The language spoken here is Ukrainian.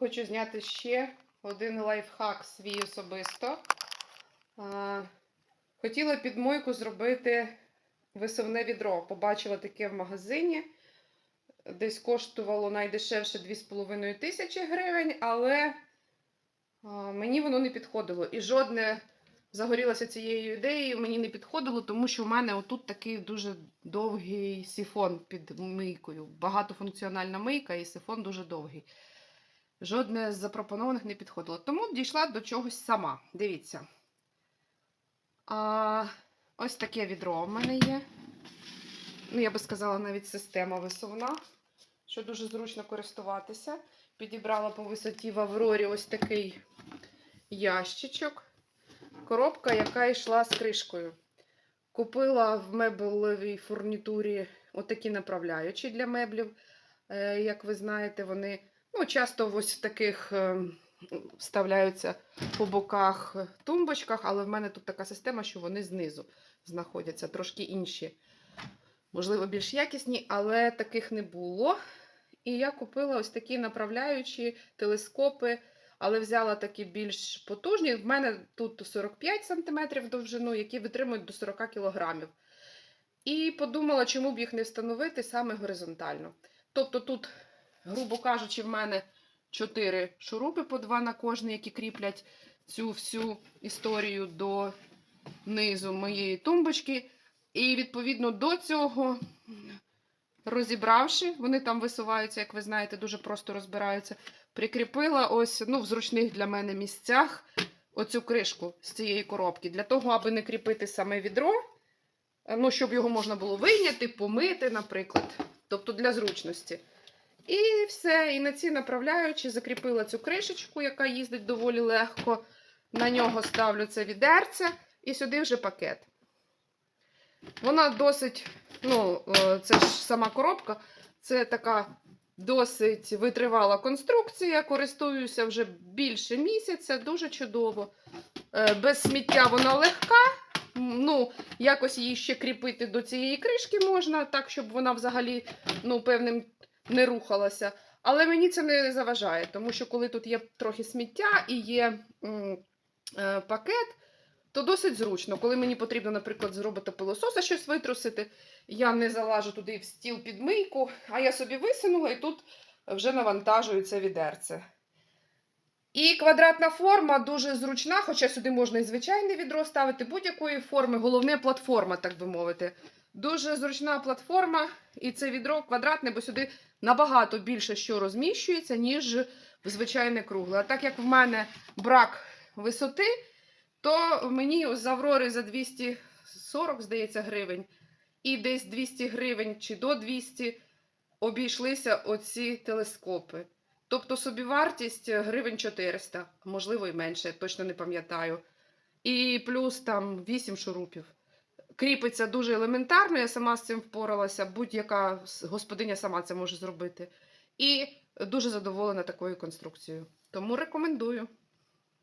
хочу зняти ще один лайфхак свій особисто. Хотіла під мойку зробити висувне відро. Побачила таке в магазині. Десь коштувало найдешевше 2,5 тисячі гривень, але мені воно не підходило. І жодне загорілося цією ідеєю, мені не підходило, тому що в мене отут такий дуже довгий сифон під мийкою. Багатофункціональна мийка і сифон дуже довгий. Жодне з запропонованих не підходило. Тому дійшла до чогось сама. Дивіться. А, ось таке відро в мене є. Ну, я би сказала, навіть система висувна, що дуже зручно користуватися. Підібрала по висоті в Аврорі ось такий ящичок. Коробка, яка йшла з кришкою. Купила в меблевій фурнітурі отакі направляючі для меблів. Е, Як ви знаєте, вони ну, часто ось в таких е, вставляються по боках е, тумбочках, але в мене тут така система, що вони знизу знаходяться, трошки інші. Можливо, більш якісні, але таких не було. І я купила ось такі направляючі телескопи, але взяла такі більш потужні. В мене тут 45 см довжину, які витримують до 40 кг. І подумала, чому б їх не встановити саме горизонтально. Тобто тут, грубо кажучи, в мене 4 шурупи по 2 на кожний, які кріплять цю всю історію до низу моєї тумбочки. І відповідно до цього, розібравши, вони там висуваються, як ви знаєте, дуже просто розбираються. Прикріпила ось ну, в зручних для мене місцях оцю кришку з цієї коробки. Для того, аби не кріпити саме відро, ну, щоб його можна було вийняти, помити, наприклад. Тобто для зручності. І все. І на ці направляючі закріпила цю кришечку, яка їздить доволі легко. На нього ставлю це відерце, і сюди вже пакет. Вона досить, ну, е, це ж сама коробка, це така досить витривала конструкція. Користуюся вже більше місяця, дуже чудово. Е, Без сміття вона легка. Ну, якось її ще кріпити до цієї кришки можна, так, щоб вона взагалі ну, певним не рухалася. Але мені це не заважає, тому що коли тут є трохи сміття і є м, е, пакет, то досить зручно. Коли мені потрібно, наприклад, з робота пилососа щось витрусити, я не залажу туди в стіл під мийку, а я собі висунула і тут вже навантажую це відерце. І квадратна форма дуже зручна, хоча сюди можна і звичайне відро ставити будь-якої форми. Головне платформа, так би мовити. Дуже зручна платформа, і це відро квадратне, бо сюди набагато більше що розміщується, ніж в звичайне кругле. А так як в мене брак висоти, то мені з Аврори за 240, здається, гривень, і десь 200 гривень чи до 200 обійшлися оці телескопи. Тобто собівартість гривень 400, можливо, і менше, точно не пам'ятаю. І плюс там 8 шурупів. Кріпиться дуже елементарно, я сама з цим впоралася, будь-яка господиня сама це може зробити. І дуже задоволена такою конструкцією. Тому рекомендую.